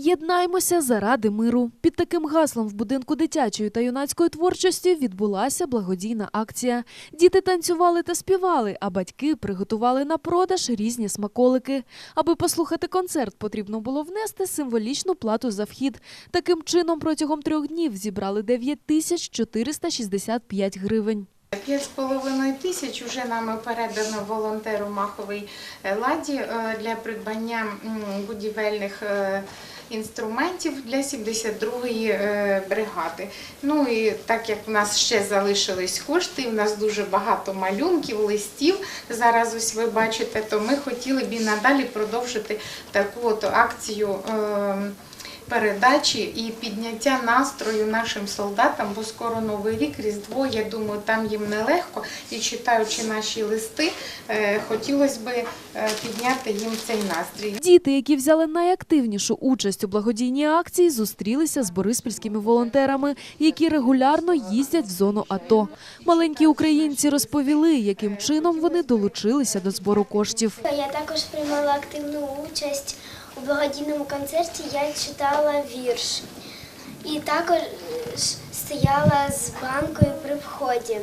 Єднаймося заради миру. Під таким гаслом в будинку дитячої та юнацької творчості відбулася благодійна акція. Діти танцювали та співали, а батьки приготували на продаж різні смаколики. Аби послухати концерт, потрібно було внести символічну плату за вхід. Таким чином, протягом трьох днів зібрали 9 тисяч 465 гривень. П'ять з половиною тисяч вже нами передано волонтеру Маховій е, ладі е, для придбання будівельних е, інструментів для 72-ї е, бригади. Ну і так як в нас ще залишились кошти, в нас дуже багато малюнків, листів. Зараз ось ви бачите, то ми хотіли б і надалі продовжити таку от акцію. Е, передачі і підняття настрою нашим солдатам, бо скоро новий рік, Різдво. Я думаю, там їм нелегко. І читаючи наші листи, е, хотілося б підняти їм цей настрій. Діти, які взяли найактивнішу участь у благодійній акції, зустрілися з бориспільськими волонтерами, які регулярно їздять в зону АТО. Маленькі українці розповіли, яким чином вони долучилися до збору коштів. Я також приймала активну участь у благодійному концерті. Я читала вірш і також е, стояла з банкою при вході.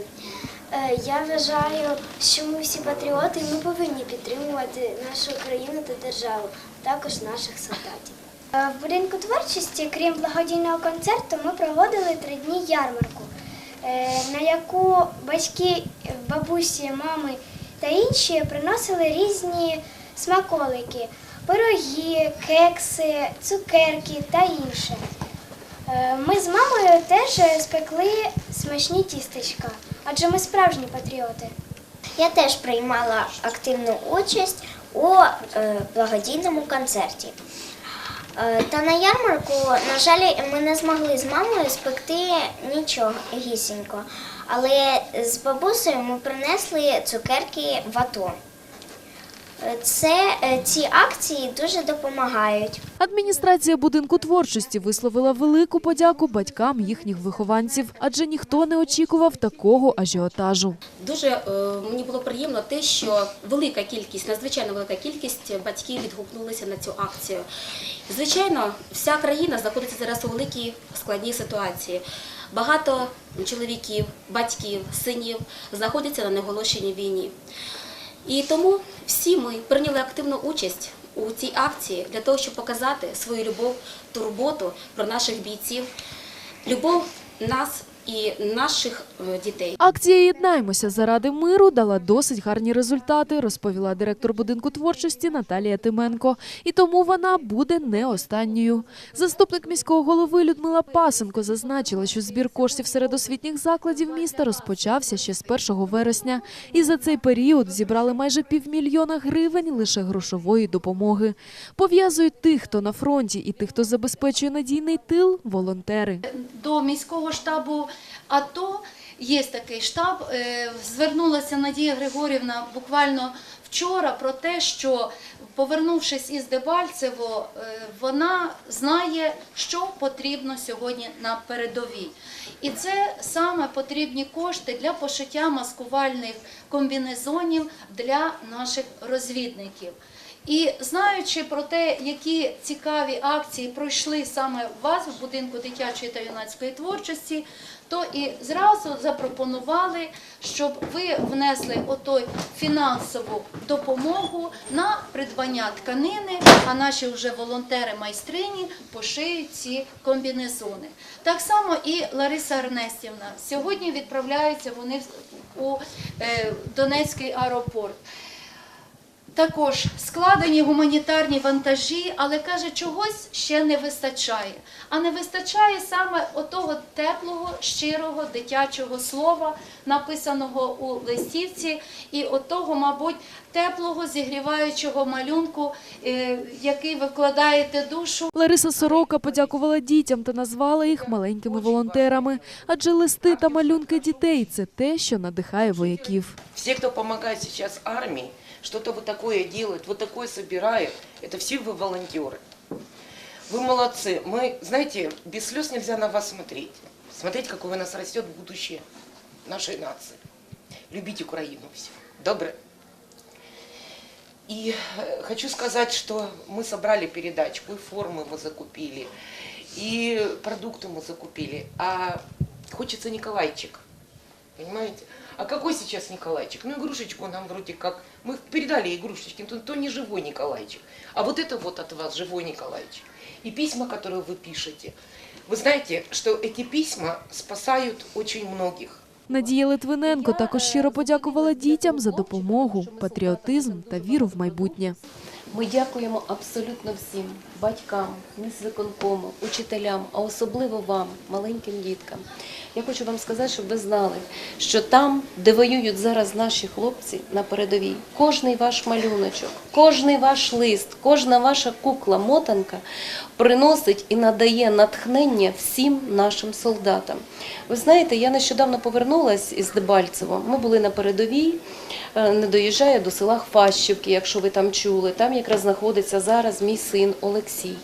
Е, Я вважаю, що ми всі патріоти, ми повинні підтримувати нашу країну та державу, також наших солдатів. Е, В будинку творчості, крім благодійного концерту, ми проводили три дні ярмарку, на яку батьки, бабусі, мами та інші приносили різні смаколики, пироги, кекси, цукерки та інше. Е, Ми з мамою теж спекли смачні тістечка, адже ми справжні патріоти. Я теж приймала активну участь у е, благодійному концерті. Е, Та на ярмарку, на жаль, ми не змогли з мамою спекти нічого гісінько. Але з бабусею ми принесли цукерки в АТО. Е, Це, е, ці акції дуже допомагають. Адміністрація будинку творчості висловила велику подяку батькам їхніх вихованців, адже ніхто не очікував такого ажіотажу. Дуже е, мені було приємно те, що велика кількість, надзвичайно велика кількість батьків відгукнулися на цю акцію. Звичайно, вся країна знаходиться зараз у великій складній ситуації. Багато чоловіків, батьків, синів знаходяться на неголошеній війні. І тому всі ми прийняли активну участь у цій акції для того, щоб показати свою любов, турботу про наших бійців, любов нас і наших е, дітей. Акція Єднаймося заради миру дала досить гарні результати, розповіла директор будинку творчості Наталія Тименко. І тому вона буде не останньою. Заступник міського голови Людмила Пасенко зазначила, що збір коштів серед освітніх закладів міста розпочався ще з 1 вересня. І за цей період зібрали майже півмільйона гривень лише грошової допомоги. Пов'язують тих, хто на фронті, і тих, хто забезпечує надійний тил, волонтери. до міського штабу АТО є такий штаб. Е, Звернулася Надія Григорівна буквально вчора про те, що повернувшись із Дебальцево, е, вона знає, що потрібно сьогодні на передовій. І це саме потрібні кошти для пошиття маскувальних комбінезонів для наших розвідників. І знаючи про те, які цікаві акції пройшли саме у вас в будинку дитячої та юнацької творчості, то і зразу запропонували, щоб ви внесли отой фінансову допомогу на придбання тканини, а наші вже волонтери-майстрині пошиють ці комбінезони. Так само і Лариса Ернестівна. Сьогодні відправляються вони у е, Донецький аеропорт. Також складені гуманітарні вантажі, але каже, чогось ще не вистачає. А не вистачає саме отого теплого, щирого дитячого слова, написаного у листівці, і отого, мабуть, теплого зігріваючого малюнку, е, який ви вкладаєте душу. Лариса Сорока подякувала дітям та назвала їх маленькими волонтерами. Адже листи та малюнки дітей це те, що надихає вояків. Все, кто помогает сейчас армии, что-то вот такое делают, вот такое собирают, это все вы волонтеры. Вы молодцы. Мы, знаете, без слез нельзя на вас смотреть. Смотреть, какое у нас растет будущее нашей нации. Любить Украину все. Добре? И э, хочу сказать, что мы собрали передачку, и формы мы закупили, и продукты мы закупили. А хочется Николайчик, понимаете? А какой сейчас Николайчик? Ну, игрушечку нам вроде как... Мы передали игрушечки, но то не живой Николайчик. А вот это вот от вас живой Николайчик. И письма, которые вы пишете. Вы знаете, что эти письма спасают очень многих. Надія Литвиненко також щиро подякувала дітям за допомогу, патріотизм та віру в майбутнє. Ми дякуємо абсолютно всім батькам, міськвиконкому, учителям, а особливо вам, маленьким діткам. Я хочу вам сказати, щоб ви знали, що там, де воюють зараз наші хлопці на передовій, кожний ваш малюночок, кожний ваш лист, кожна ваша кукла, мотанка приносить і надає натхнення всім нашим солдатам. Ви знаєте, я нещодавно повернулась із Дебальцево. Ми були на передовій, е, не доїжджає до села Хващівки, якщо ви там чули. Там якраз знаходиться зараз мій син Олексій.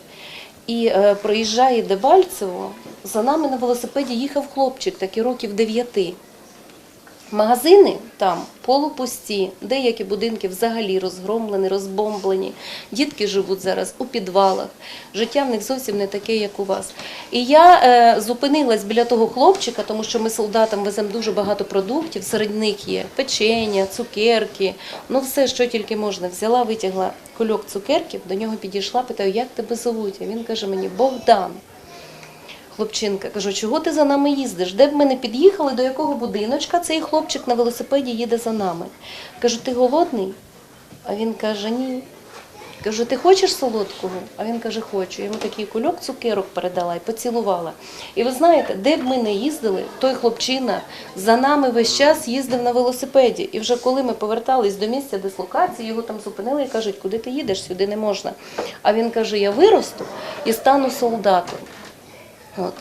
І е, проїжджає Дебальцево, за нами на велосипеді їхав хлопчик, такий років дев'яти. Магазини там полупусті, деякі будинки взагалі розгромлені, розбомблені. Дітки живуть зараз у підвалах. Життя в них зовсім не таке, як у вас. І я е, зупинилась біля того хлопчика, тому що ми солдатам веземо дуже багато продуктів. Серед них є печення, цукерки, ну все, що тільки можна. Взяла, витягла кульок цукерків, до нього підійшла, питаю, як тебе зовуть? А він каже мені Богдан. Хлопчинка, кажу, чого ти за нами їздиш? Де б ми не під'їхали, до якого будиночка цей хлопчик на велосипеді їде за нами. Кажу, ти голодний? А він каже, ні. Кажу, ти хочеш солодкого? А він каже, хочу. Йому такий кульок цукерок передала і поцілувала. І ви знаєте, де б ми не їздили, той хлопчина за нами весь час їздив на велосипеді. І вже коли ми повертались до місця дислокації, його там зупинили і кажуть, куди ти їдеш, сюди не можна. А він каже, я виросту і стану солдатом. От.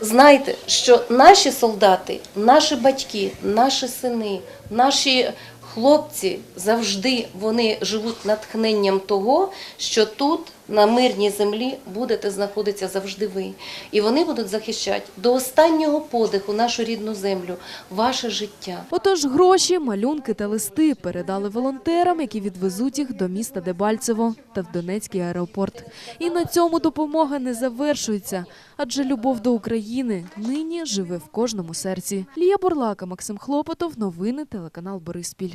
Знайте, що наші солдати, наші батьки, наші сини, наші хлопці завжди вони живуть натхненням того, що тут, на мирній землі, будете знаходитися завжди ви. І вони будуть захищати до останнього подиху нашу рідну землю, ваше життя. Отож, гроші, малюнки та листи передали волонтерам, які відвезуть їх до міста Дебальцево та в Донецький аеропорт. І на цьому допомога не завершується, адже любов до України нині живе в кожному серці. Лія Бурлака, Максим Хлопотов, новини телеканал Бориспіль.